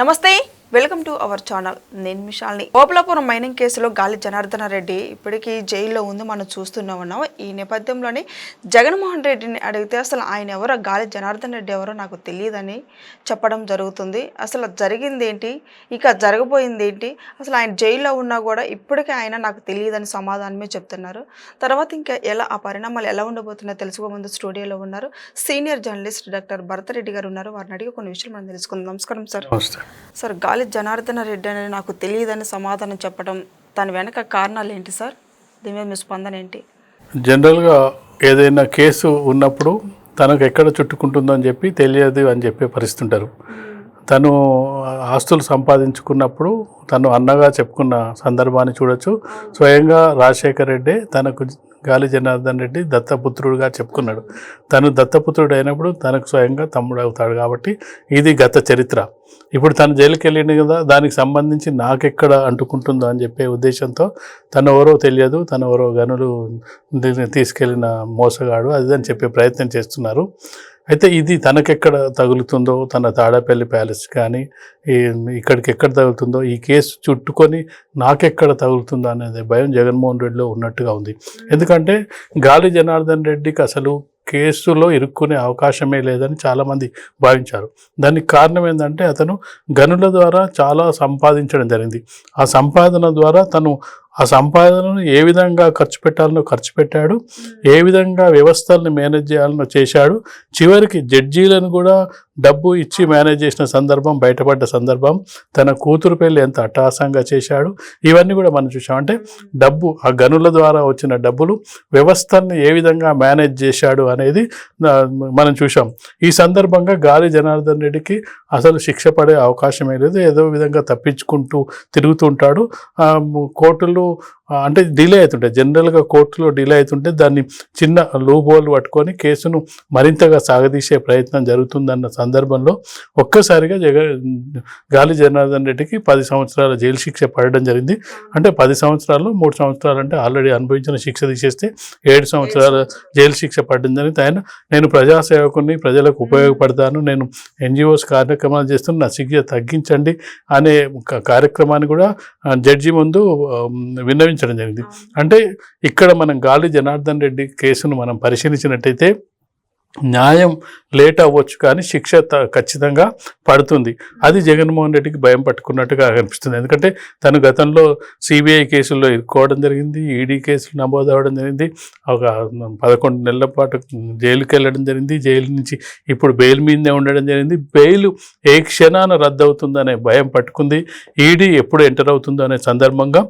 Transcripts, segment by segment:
నమస్తే. Welcome to our channel. నేను మిషాల్ని. ఓపలాపురం మైనింగ్ కేసులో గాలి జనార్దన రెడ్డి ఇప్పటికీ జైల్లో ఉంది మనం చూస్తూనే ఉన్నాం. ఈ నేపథ్యంలోనే జగన్మోహన్ రెడ్డిని అడిగితే అసలు ఆయన ఎవరో గాలి జనార్దన్ రెడ్డి ఎవరో నాకు తెలియదని చెప్పడం జరుగుతుంది. అసలు జరిగింది ఏంటి ఇక జరగబోయింది ఏంటి అసలు ఆయన జైల్లో ఉన్నా కూడా ఇప్పటికీ ఆయన నాకు తెలియదని సమాధానమే చెప్తున్నారు. తర్వాత ఇంకా ఎలా ఆ పరిణామాలు ఎలా ఉండబోతున్నాయో తెలుసుకో ముందు స్టూడియోలో ఉన్నారు. సీనియర్ జర్నలిస్ట్ డాక్టర్ భరతరెడ్డి గారు ఉన్నారు. వారిని అడిగి కొన్ని విషయాలు మనం తెలుసుకుందాం. నమస్కారం సార్. సార్ గాలి జనార్దన రెడ్డి అని నాకు తెలియదని సమాధానం చెప్పడం దాని వెనక కారణాలు ఏంటి సార్? దీని మీద మీ స్పందన ఏంటి? జనరల్గా ఏదైనా కేసు ఉన్నప్పుడు తనకు ఎక్కడ చుట్టుకుంటుందో అని చెప్పి తెలియదు అని చెప్పే పరిస్థితి ఉంటారు తను ఆస్తులు సంపాదించుకున్నప్పుడు తను అన్నగా చెప్పుకున్న సందర్భాన్ని చూడొచ్చు. స్వయంగా రాజశేఖర్ రెడ్డి తనకు గాలి జనార్దన్ రెడ్డి దత్తపుత్రుడుగా చెప్పుకున్నాడు. తను దత్తపుత్రుడు అయినప్పుడు తనకు స్వయంగా తమ్ముడు అవుతాడు కాబట్టి ఇది గత చరిత్ర. ఇప్పుడు తను జైలుకి వెళ్ళింది కదా దానికి సంబంధించి నాకెక్కడ అంటుకుంటుందో అని చెప్పే ఉద్దేశంతో తను ఎవరో తెలియదు తను ఎవరో గనులు తీసుకెళ్ళిన మోసగాడు అది అని చెప్పే ప్రయత్నం చేస్తున్నారు. అయితే ఇది తనకెక్కడ తగులుతుందో తన తాడేపల్లి ప్యాలెస్ కానీ ఇక్కడికి ఎక్కడ తగులుతుందో ఈ కేసు చుట్టుకొని నాకెక్కడ తగులుతుందో అనేది భయం జగన్మోహన్ రెడ్డిలో ఉన్నట్టుగా ఉంది. ఎందుకంటే గాలి జనార్దన్ రెడ్డికి అసలు కేసులో ఇరుక్కునే అవకాశమే లేదని చాలామంది భావించారు. దానికి కారణం ఏంటంటే అతను గనుల ద్వారా చాలా సంపాదించడం జరిగింది. ఆ సంపాదన ద్వారా తను ఆ సంపాదనను ఏ విధంగా ఖర్చు పెట్టాలనో ఖర్చు పెట్టాడు ఏ విధంగా వ్యవస్థలను మేనేజ్ చేయాలనో చేశాడు. చివరికి జడ్జీలను కూడా డబ్బు ఇచ్చి మేనేజ్ చేసిన సందర్భం బయటపడ్డ సందర్భం తన కూతురు పెళ్ళి ఎంత అట్టహాసంగా చేశాడు ఇవన్నీ కూడా మనం చూసామంటే డబ్బు ఆ గనుల ద్వారా వచ్చిన డబ్బులు వ్యవస్థల్ని ఏ విధంగా మేనేజ్ చేశాడు అనేది మనం చూసాం ఈ సందర్భంగా గాలి జనార్దన్ రెడ్డికి అసలు శిక్ష పడే అవకాశమే లేదు. ఏదో విధంగా తప్పించుకుంటూ తిరుగుతుంటాడు కోర్టులు కోర్టులు అంటే డిలే అవుతుంటాయి జనరల్గా కోర్టులో డిలే అవుతుంటే దాన్ని చిన్న లూబోల్ పట్టుకొని కేసును మరింతగా సాగదీసే ప్రయత్నం జరుగుతుందన్న సందర్భంలో ఒక్కసారిగా జగ గాలి జనార్దన్ రెడ్డికి పది సంవత్సరాల జైలు శిక్ష పడడం జరిగింది. అంటే పది సంవత్సరాలు మూడు సంవత్సరాలు అంటే ఆల్రెడీ అనుభవించిన శిక్ష తీసేస్తే ఏడు సంవత్సరాల జైలు శిక్ష పడ్డం జరిగింది. ఆయన నేను ప్రజాసేవకుని ప్రజలకు ఉపయోగపడతాను నేను ఎన్జిఓస్ కార్యక్రమాలు చేస్తున్న నా శిక్ష తగ్గించండి అనే కార్యక్రమాన్ని కూడా జడ్జి ముందు విన్నవించడం జరిగింది. అంటే ఇక్కడ మనం గాలి జనార్దన్ రెడ్డి కేసును మనం పరిశీలించినట్టయితే న్యాయం లేట్ అవ్వచ్చు కానీ శిక్ష త- ఖచ్చితంగా పడుతుంది. అది జగన్మోహన్ రెడ్డికి భయం పట్టుకున్నట్టుగా కనిపిస్తుంది. ఎందుకంటే తను గతంలో సిబిఐ కేసుల్లో ఇరుక్కోవడం జరిగింది ఈడీ కేసులు నమోదు అవ్వడం జరిగింది ఒక పదకొండు నెలల పాటు జైలుకి వెళ్ళడం జరిగింది జైలు నుంచి ఇప్పుడు బెయిల్ మీదే ఉండడం జరిగింది. బెయిల్ ఏ క్షణాన రద్దవుతుందనే భయం పట్టుకుంది. ఈడీ ఎప్పుడు ఎంటర్ అవుతుందో అనే సందర్భంగా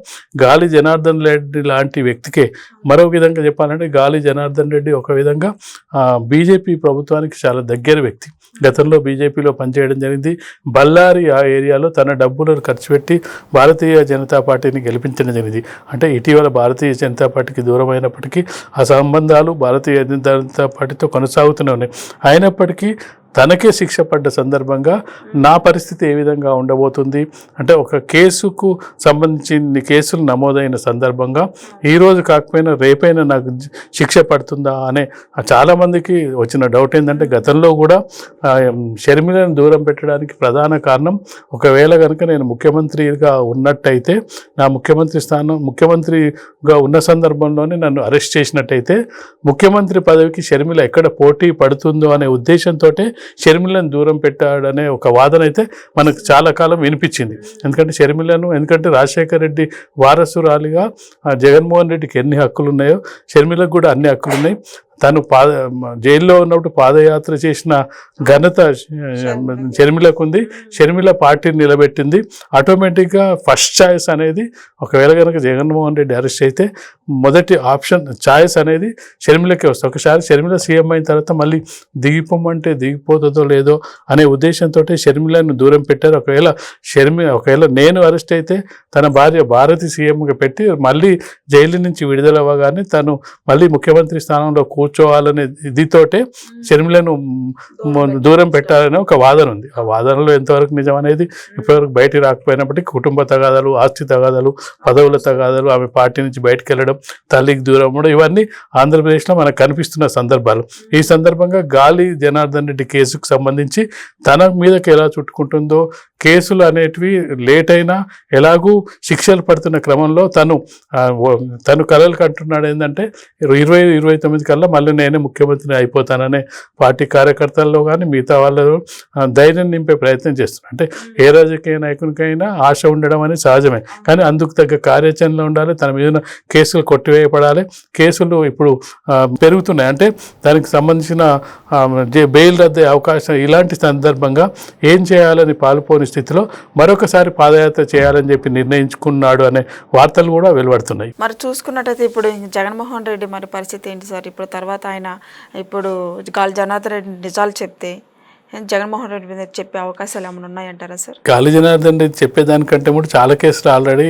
గాలి జనార్దన్ రెడ్డి లాంటి వ్యక్తికే మరో విధంగా చెప్పాలంటే గాలి జనార్దన్ రెడ్డి ఒక విధంగా బీజేపీ ప్రభుత్వానికి చాలా దగ్గర వ్యక్తి. గతంలో బీజేపీలో పనిచేయడం జరిగింది. బళ్ళారి ఆ ఏరియాలో తన డబ్బులను ఖర్చు పెట్టి భారతీయ జనతా పార్టీని గెలిపించడం జరిగింది. అంటే ఇటీవల భారతీయ జనతా పార్టీకి దూరమైనప్పటికీ ఆ సంబంధాలు భారతీయ జనతా పార్టీతో కొనసాగుతూనే ఉన్నాయి. అయినప్పటికీ తనకే శిక్ష పడ్డ సందర్భంగా నా పరిస్థితి ఏ విధంగా ఉండబోతుంది? అంటే ఒక కేసుకు సంబంధించిన కేసులు నమోదైన సందర్భంగా ఈరోజు కాకపోయినా రేపైనా నాకు శిక్ష పడుతుందా అనే చాలామందికి వచ్చిన డౌట్ ఏంటంటే గతంలో కూడా షర్మిలను దూరం పెట్టడానికి ప్రధాన కారణం ఒకవేళ కనుక నేను ముఖ్యమంత్రిగా ఉన్నట్టయితే నా ముఖ్యమంత్రి స్థానం ముఖ్యమంత్రిగా ఉన్న సందర్భంలోనే నన్ను అరెస్ట్ చేసినట్టయితే ముఖ్యమంత్రి పదవికి షర్మిల ఎక్కడ పోటీ పడుతుందో అనే ఉద్దేశంతో షర్మిలను దూరం పెట్టాడనే ఒక వాదన అయితే మనకు చాలా కాలం వినిపించింది. ఎందుకంటే షర్మిలను ఎందుకంటే రాజశేఖర రెడ్డి వారసురాలిగా జగన్మోహన్ రెడ్డికి ఎన్ని హక్కులు ఉన్నాయో షర్మిలకు కూడా అన్ని హక్కులు ఉన్నాయి తను పాద జైల్లో ఉన్నప్పుడు పాదయాత్ర చేసిన ఘనత షర్మిలకు ఉంది షర్మిల పార్టీని నిలబెట్టింది. ఆటోమేటిక్గా ఫస్ట్ ఛాయిస్ అనేది ఒకవేళ కనుక జగన్మోహన్ రెడ్డి అరెస్ట్ అయితే మొదటి ఆప్షన్ ఛాయిస్ అనేది షర్మిలకే వస్తుంది. ఒకసారి షర్మిల సీఎం అయిన తర్వాత మళ్ళీ దిగిపోమంటే దిగిపోతుందో లేదో అనే ఉద్దేశంతో షర్మిలను దూరం పెట్టారు. ఒకవేళ షర్మి ఒకవేళ నేను అరెస్ట్ అయితే తన భార్య భారతి సీఎంగా పెట్టి మళ్ళీ జైలు నుంచి విడుదల అవ్వగానే తను మళ్ళీ ముఖ్యమంత్రి స్థానంలో కూర్చోవాలనే ఇదితోటే షర్మిలను మ్, దూరం పెట్టాలనే ఒక వాదన ఉంది. ఆ వాదనలో ఎంతవరకు నిజం అనేది ఇప్పటివరకు బయటికి రాకపోయినప్పటికీ కుటుంబ తగాదాలు ఆస్తి తగాదాలు పదవుల తగాదాలు ఆమె పార్టీ నుంచి బయటకు వెళ్ళడం తల్లికి దూరం అవ్వడం ఇవన్నీ ఆంధ్రప్రదేశ్లో మనకు కనిపిస్తున్న సందర్భాలు. ఈ సందర్భంగా గాలి జనార్దన్ రెడ్డి కేసుకు సంబంధించి తన మీదకి ఎలా చుట్టుకుంటుందో కేసులు అనేటివి లేట్ అయినా ఎలాగూ శిక్షలు పడుతున్న క్రమంలో తను తను కలలు కంటున్నాడు ఏంటంటే ఇరవై ఇరవై తొమ్మిది కల్లా మళ్ళీ నేనే ముఖ్యమంత్రిని అయిపోతాననే పార్టీ కార్యకర్తల్లో కానీ మిగతా వాళ్ళు ధైర్యం నింపే ప్రయత్నం చేస్తున్నారు అంటే ఏ రాజకీయ నాయకునికైనా ఆశ ఉండడం అనేది సహజమే. కానీ అందుకు తగ్గ కార్యాచరణలో ఉండాలి తన మీద కేసులు కొట్టివేయబడాలి. కేసులు ఇప్పుడు పెరుగుతున్నాయి. అంటే దానికి సంబంధించిన బెయిల్ రద్దే అవకాశం ఇలాంటి సందర్భంగా ఏం చేయాలని పాల్పోని స్థితిలో మరొకసారి పాదయాత్ర చేయాలని చెప్పి నిర్ణయించుకున్నాడు అనే వార్తలు కూడా వెలువడుతున్నాయి. మరి చూసుకున్నట్టయితే ఇప్పుడు జగన్మోహన్ రెడ్డి మరి పరిస్థితి ఏంటి సార్? ఇప్పుడు తర్వాత ఆయన ఇప్పుడు గాలి జనార్దన్ రెడ్డి నిజాలు చెప్తే జగన్మోహన్ రెడ్డి మీద చెప్పే అవకాశాలు ఏమైనా ఉన్నాయంటారా సార్? గాలి జనార్దన్ రెడ్డి చెప్పేదానికంటే కూడా చాలా కేసులు ఆల్రెడీ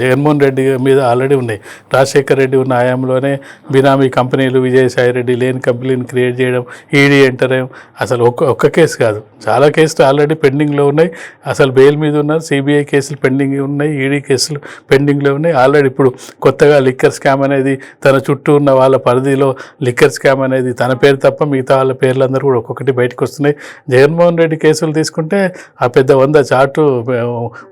జగన్మోహన్ రెడ్డి మీద ఆల్రెడీ ఉన్నాయి. రాజశేఖర్ రెడ్డి ఉన్న హయాంలోనే బినామీ కంపెనీలు విజయసాయి రెడ్డి లేని కంపెనీని క్రియేట్ చేయడం ఈడీ ఎంటర్ అసలు ఒక్క ఒక్క కేసు కాదు. చాలా కేసులు ఆల్రెడీ పెండింగ్లో ఉన్నాయి. అసలు బెయిల్ మీద ఉన్నారు. సిబిఐ కేసులు పెండింగ్ ఉన్నాయి. ఈడీ కేసులు పెండింగ్లో ఉన్నాయి. ఆల్రెడీ ఇప్పుడు కొత్తగా లిక్కర్ స్కామ్ అనేది తన చుట్టూ ఉన్న వాళ్ళ పరిధిలో లిక్కర్ స్కామ్ అనేది తన పేరు తప్ప మిగతా వాళ్ళ పేర్లందరూ కూడా ఒక్కొక్కటి బయటకు వస్తున్నాయి. జగన్మోహన్ రెడ్డి కేసులు తీసుకుంటే ఆ పెద్ద వంద చాటు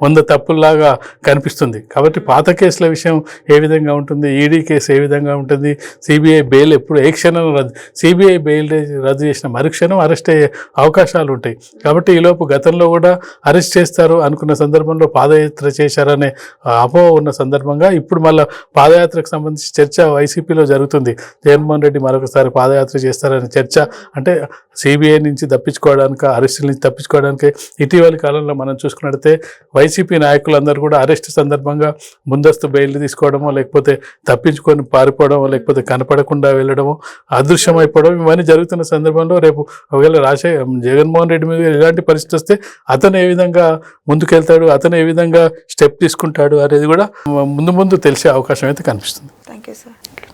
వంద తప్పుల్లాగా కనిపిస్తుంది. కాబట్టి పాత కేసుల విషయం ఏ విధంగా ఉంటుంది? ఈడీ కేసు ఏ విధంగా ఉంటుంది? సిబిఐ బెయిల్ ఎప్పుడు ఏ క్షణం రద్దు సిబిఐ బెయిల్ రద్దు చేసిన మరుక్షణం అరెస్ట్ అయ్యే అవకాశాలు ఉంటాయి. కాబట్టి ఈలోపు గతంలో కూడా అరెస్ట్ చేస్తారు అనుకున్న సందర్భంలో పాదయాత్ర చేశారనే అపోహ ఉన్న సందర్భంగా ఇప్పుడు మళ్ళీ పాదయాత్రకు సంబంధించి చర్చ వైసీపీలో జరుగుతుంది. జగన్మోహన్ రెడ్డి మరొకసారి పాదయాత్ర చేస్తారనే చర్చ అంటే సిబిఐ నుంచి తప్పించుకోవడానికి అరెస్టుల నుంచి తప్పించుకోవడానికి ఇటీవలి కాలంలో మనం చూసుకున్నట్లయితే వైసీపీ నాయకులందరూ కూడా అరెస్ట్ సందర్భంగా ముందస్తు బెయిల్ తీసుకోవడమో లేకపోతే తప్పించుకొని పారిపోవడమో లేకపోతే కనపడకుండా వెళ్ళడమో అదృశ్యమైపోవడం ఇవన్నీ జరుగుతున్న సందర్భంలో రేపు ఒకవేళ రాజే జగన్మోహన్ రెడ్డి మీద ఎలాంటి పరిస్థితి వస్తే అతను ఏ విధంగా ముందుకెళ్తాడు అతను ఏ విధంగా స్టెప్ తీసుకుంటాడు అనేది కూడా ముందు ముందు తెలిసే అవకాశం అయితే కనిపిస్తుంది. Thank you sir